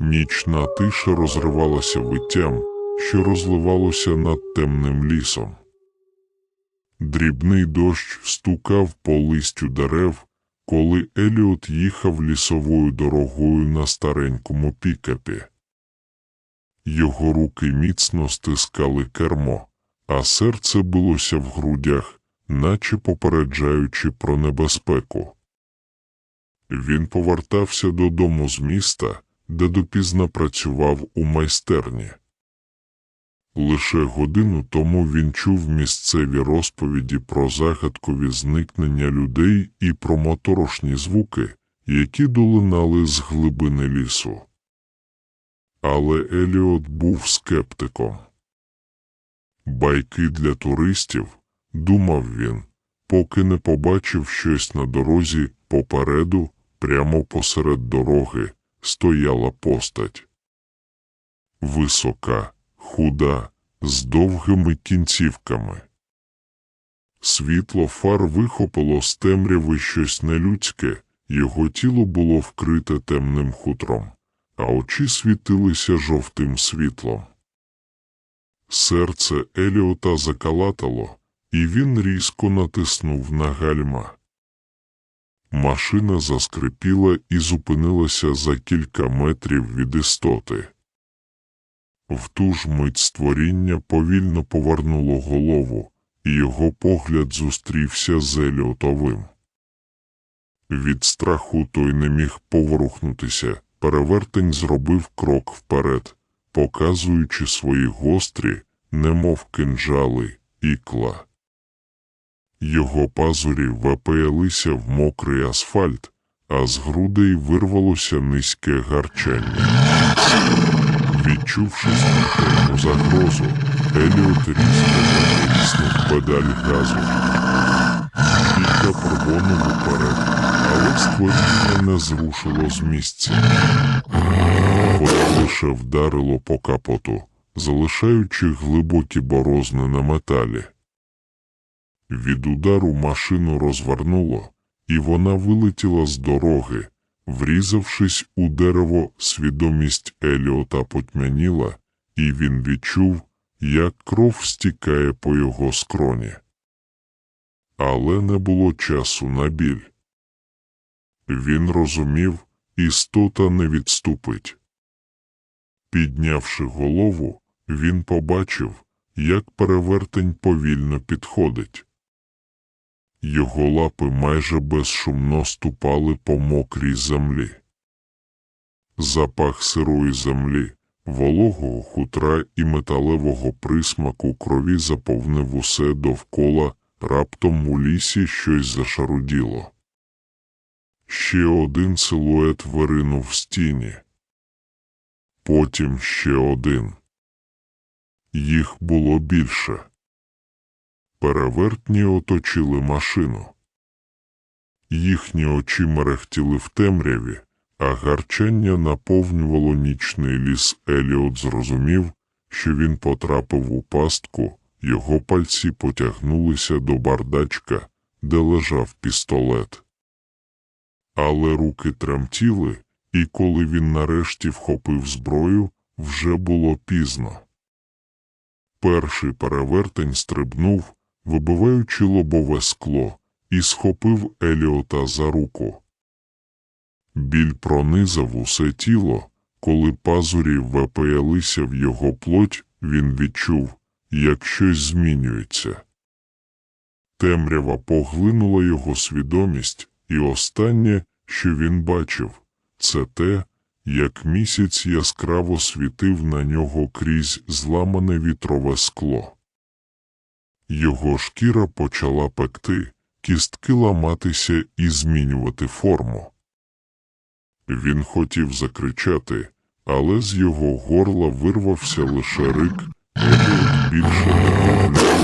Нічна тиша розривалася виттям, що розливалося над темним лісом. Дрібний дощ стукав по листю дерев, коли Еліот їхав лісовою дорогою на старенькому пікапі. Його руки міцно стискали кермо, а серце билося в грудях, наче попереджаючи про небезпеку. Він повертався додому з міста, де допізно працював у майстерні. Лише годину тому він чув місцеві розповіді про загадкові зникнення людей і про моторошні звуки, які долинали з глибини лісу. Але Еліот був скептиком. Байки для туристів, думав він, поки не побачив щось на дорозі попереду, прямо посеред дороги, стояла постать. Висока, худа, з довгими кінцівками. Світло фар вихопило з темряви щось нелюдське, його тіло було вкрите темним хутром, а очі світилися жовтим світлом. Серце Еліота закалатало, і він різко натиснув на гальма. Машина заскрипіла і зупинилася за кілька метрів від істоти. В ту ж мить створіння повільно повернуло голову, і його погляд зустрівся з Еліотовим. Від страху той не міг поворухнутися, перевертень зробив крок вперед, показуючи свої гострі, немов кинджали, ікла. Його пазурі вапеялися в мокрий асфальт, а з грудей вирвалося низьке гарчання. Відчувши смертельну загрозу, Еліот різко натиснув педаль газу. Кілька пробонув уперед, але створіння не зрушило з місця. Воно лише вдарило по капоту, залишаючи глибокі борозни на металі. Від удару машину розвернуло, і вона вилетіла з дороги. Врізавшись у дерево, свідомість Еліота потьмяніла, і він відчув, як кров стікає по його скроні. Але не було часу на біль. Він розумів, істота не відступить. Піднявши голову, він побачив, як перевертень повільно підходить. Його лапи майже безшумно ступали по мокрій землі. Запах сирої землі, вологого хутра і металевого присмаку крові заповнив усе довкола, раптом у лісі щось зашаруділо. Ще один силует виринув в стіні. Потім ще один. Їх було більше. Перевертні оточили машину. Їхні очі мерехтіли в темряві, а гарчання наповнювало нічний ліс. Еліот зрозумів, що він потрапив у пастку, його пальці потягнулися до бардачка, де лежав пістолет. Але руки тремтіли, і коли він нарешті вхопив зброю, вже було пізно. Перший перевертень стрибнув, вибиваючи лобове скло, і схопив Еліота за руку. Біль пронизав усе тіло, коли пазурі вепеялися в його плоть, він відчув, як щось змінюється. Темрява поглинула його свідомість, і останнє, що він бачив, це те, як місяць яскраво світив на нього крізь зламане вітрове скло. Його шкіра почала пекти, кістки ламатися і змінювати форму. Він хотів закричати, але з його горла вирвався лише рик, більше не